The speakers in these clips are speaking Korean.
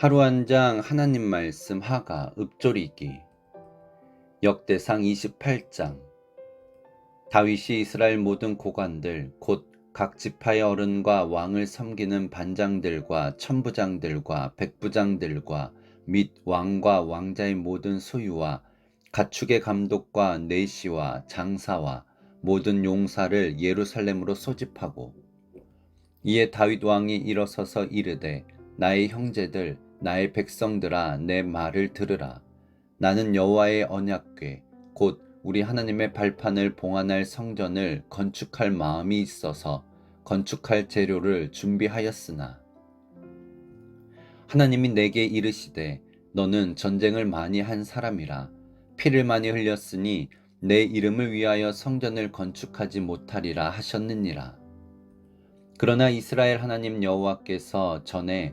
하루 한 장 하나님 말씀 하가 읍조리기. 역대상 28장. 다윗이 이스라엘 모든 고관들 곧 각 지파의 어른과 왕을 섬기는 반장들과 천부장들과 백부장들과 및 왕과 왕자의 모든 소유와 가축의 감독과 내시와 장사와 모든 용사를 예루살렘으로 소집하고 이에 다윗 왕이 일어서서 이르되 나의 형제들 나의 백성들아 내 말을 들으라. 나는 여호와의 언약궤 곧 우리 하나님의 발판을 봉안할 성전을 건축할 마음이 있어서 건축할 재료를 준비하였으나. 하나님이 내게 이르시되 너는 전쟁을 많이 한 사람이라. 피를 많이 흘렸으니 내 이름을 위하여 성전을 건축하지 못하리라 하셨느니라. 그러나 이스라엘 하나님 여호와께서 전에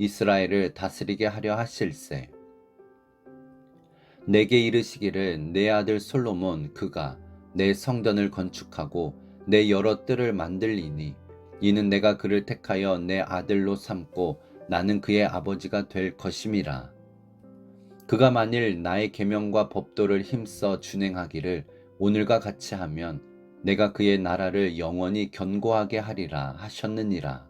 이스라엘을 다스리게 하려 하실세. 내게 이르시기를 내 아들 솔로몬 그가 내 성전을 건축하고 내 여러 뜰을 만들리니 이는 내가 그를 택하여 내 아들로 삼고 나는 그의 아버지가 될 것임이라. 그가 만일 나의 계명과 법도를 힘써 준행하기를 오늘과 같이 하면 내가 그의 나라를 영원히 견고하게 하리라 하셨느니라.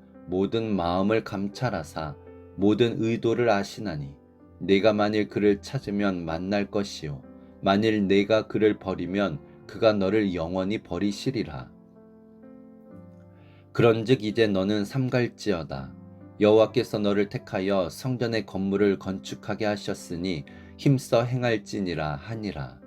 모든 마음을 감찰하사 모든 의도를 아시나니 내가 만일 그를 찾으면 만날 것이요 만일 내가 그를 버리면 그가 너를 영원히 버리시리라. 그런즉 이제 너는 삼갈지어다. 여호와께서 너를 택하여 성전의 건물을 건축하게 하셨으니 힘써 행할지니라 하니라.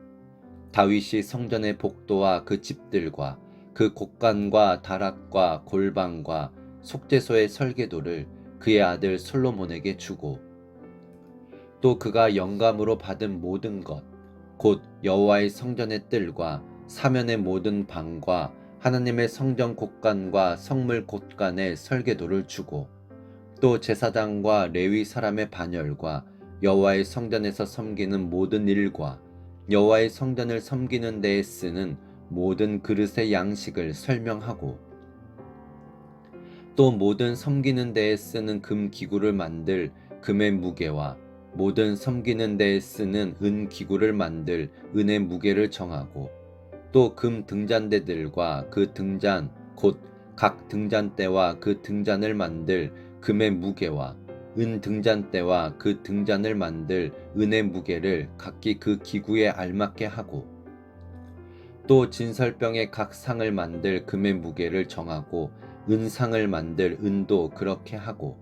다윗이 성전의 복도와 그 집들과 그 곡간과 다락과 골방과 속죄소의 설계도를 그의 아들 솔로몬에게 주고 또 그가 영감으로 받은 모든 것 곧 여호와의 성전의 뜰과 사면의 모든 방과 하나님의 성전 곳간과 성물 곳간의 설계도를 주고 또 제사장과 레위 사람의 반열과 여호와의 성전에서 섬기는 모든 일과 여호와의 성전을 섬기는 데에 쓰는 모든 그릇의 양식을 설명하고 또 모든 섬기는 데에 쓰는 금 기구를 만들 금의 무게와 모든 섬기는 데에 쓰는 은 기구를 만들 은의 무게를 정하고 또 금 등잔대들과 그 등잔 곧 각 등잔대와 그 등잔을 만들 금의 무게와 은 등잔대와 그 등잔을 만들 은의 무게를 각기 그 기구에 알맞게 하고 또 진설병의 각 상을 만들 금의 무게를 정하고 은상을 만들 은도 그렇게 하고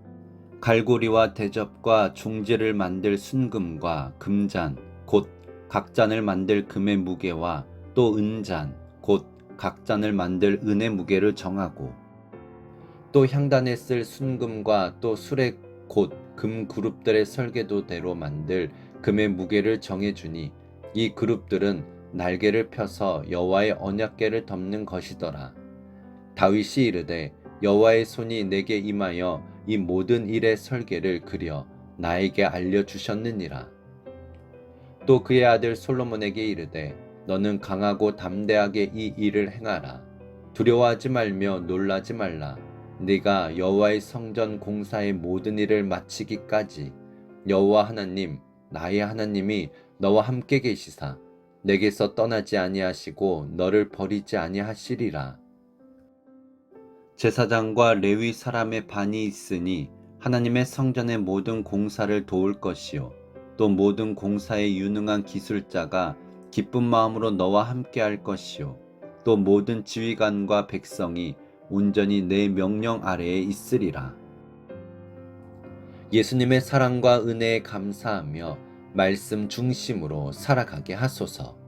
갈고리와 대접과 중지를 만들 순금과 금잔 곧 각잔을 만들 금의 무게와 또 은잔 곧 각잔을 만들 은의 무게를 정하고 또 향단에 쓸 순금과 또 술의 곧 금 그룹들의 설계도대로 만들 금의 무게를 정해 주니 이 그룹들은 날개를 펴서 여호와의 언약궤를 덮는 것이더라. 다윗이 이르되 여호와의 손이 내게 임하여 이 모든 일의 설계를 그려 나에게 알려 주셨느니라. 또 그의 아들 솔로몬에게 이르되 너는 강하고 담대하게 이 일을 행하라. 두려워하지 말며 놀라지 말라. 네가 여호와의 성전 공사의 모든 일을 마치기까지 여호와 하나님 나의 하나님이 너와 함께 계시사 내게서 떠나지 아니하시고 너를 버리지 아니하시리라. 제사장과 레위 사람의 반이 있으니 하나님의 성전의 모든 공사를 도울 것이요 또 모든 공사에 유능한 기술자가 기쁜 마음으로 너와 함께 할 것이요 또 모든 지휘관과 백성이 온전히 내 명령 아래에 있으리라. 예수님의 사랑과 은혜에 감사하며 말씀 중심으로 살아가게 하소서.